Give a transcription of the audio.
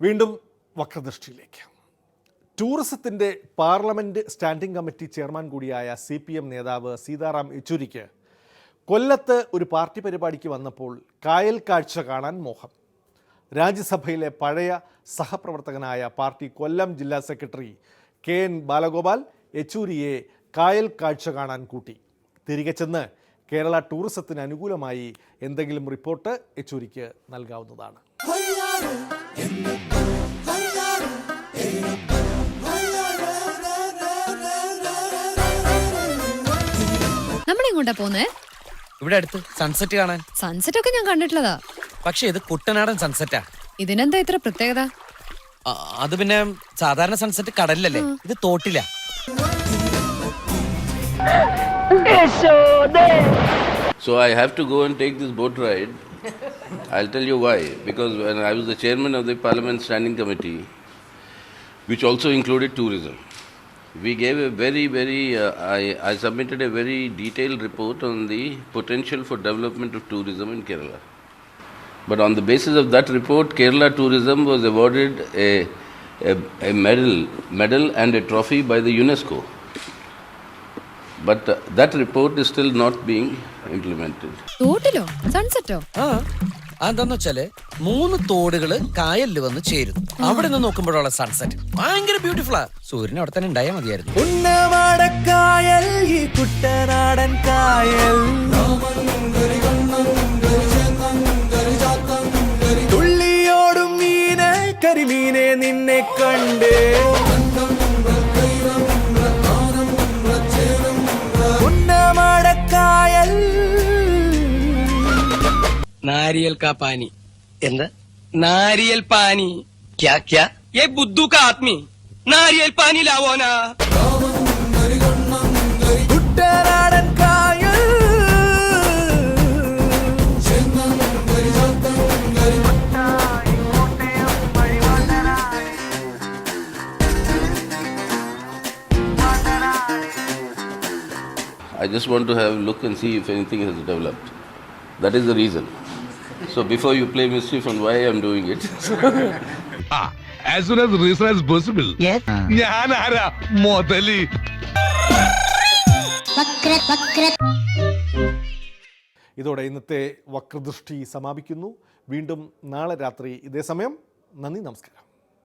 വീണ്ടും വക്രദൃഷ്ടിയിലേക്ക്. ടൂറിസത്തിന്റെ പാർലമെന്റ് സ്റ്റാൻഡിംഗ് കമ്മിറ്റി ചെയർമാൻ കൂടിയായ സി പി എം നേതാവ് സീതാറാം യെച്ചൂരിക്ക് കൊല്ലത്ത് ഒരു പാർട്ടി പരിപാടിക്ക് വന്നപ്പോൾ കായൽ കാഴ്ച കാണാൻ മോഹം. രാജ്യസഭയിലെ പഴയ സഹപ്രവർത്തകനായ പാർട്ടി കൊല്ലം ജില്ലാ സെക്രട്ടറി കെ എൻ ബാലഗോപാൽ യെച്ചൂരിയെ കായൽ കാഴ്ച കാണാൻ കൂട്ടി. തിരികെ ചെന്ന് കേരള ടൂറിസത്തിന് അനുകൂലമായി എന്തെങ്കിലും റിപ്പോർട്ട് യെച്ചൂരിക്ക് നൽകാവുന്നതാണ്. നമ്മൾ എങ്ങോട്ടാ പോന്നേ? ഇവിടെ അടുത്ത് സൺസെറ്റ് കാണാൻ. സൺസെറ്റ് ഒക്കെ ഞാൻ കണ്ടിട്ടുള്ളതാ. പക്ഷെ ഇത് കുട്ടനാടൻ സൺസെറ്റാ ഇതിനെന്താ ഇത്ര പ്രത്യേകത? അത് പിന്നെ സാധാരണ സൺസെറ്റ് കടലിലല്ലേ? ഇത് തോട്ടില. So I have to go and take this boat ride. I'll tell you why. Because when I was the chairman of the Parliament Standing Committee, which also included tourism, we gave a very, very, uh, I, I submitted a very detailed report on the potential for development of tourism in Kerala. But on the basis of that report, Kerala tourism was awarded a, a, a medal, medal and a trophy by the UNESCO. But that report is still not not implemented implemented. തോട്ടിലോ? സൺസെറ്റോ ആ എന്താന്ന് വെച്ചാൽ മൂന്ന് തോടുകൾ കായലിൽ വന്ന് ചേരുന്നു. അവിടെ നിന്ന് നോക്കുമ്പോഴുള്ള സൺസെറ്റ് ഭയങ്കര ബ്യൂട്ടിഫുൾ ആ. സൂര്യൻ അവിടെ തന്നെ ഉണ്ടായാൽ മതിയായിരുന്നു. ഉന്നമാടക്കായൽ ഈ കുട്ടനാടൻ കായൽ. नारियल का पानी എന്താ नारियल पानी क्या क्या ये बुद्धू का आदमी नारियल पानी लावो ना കുട്ടനാടൻ കായൽ I just want to have a look and see if anything has developed. That is the reason. So before you play mischief on why I'm doing it, as soon as reason as possible. ഞാൻ ആരാ മുതലി ഇതോടെ ഇന്നത്തെ വക്രദൃഷ്ടി സമാപിക്കുന്നു വീണ്ടും നാളെ രാത്രി ഇതേ സമയം നന്ദി നമസ്കാരം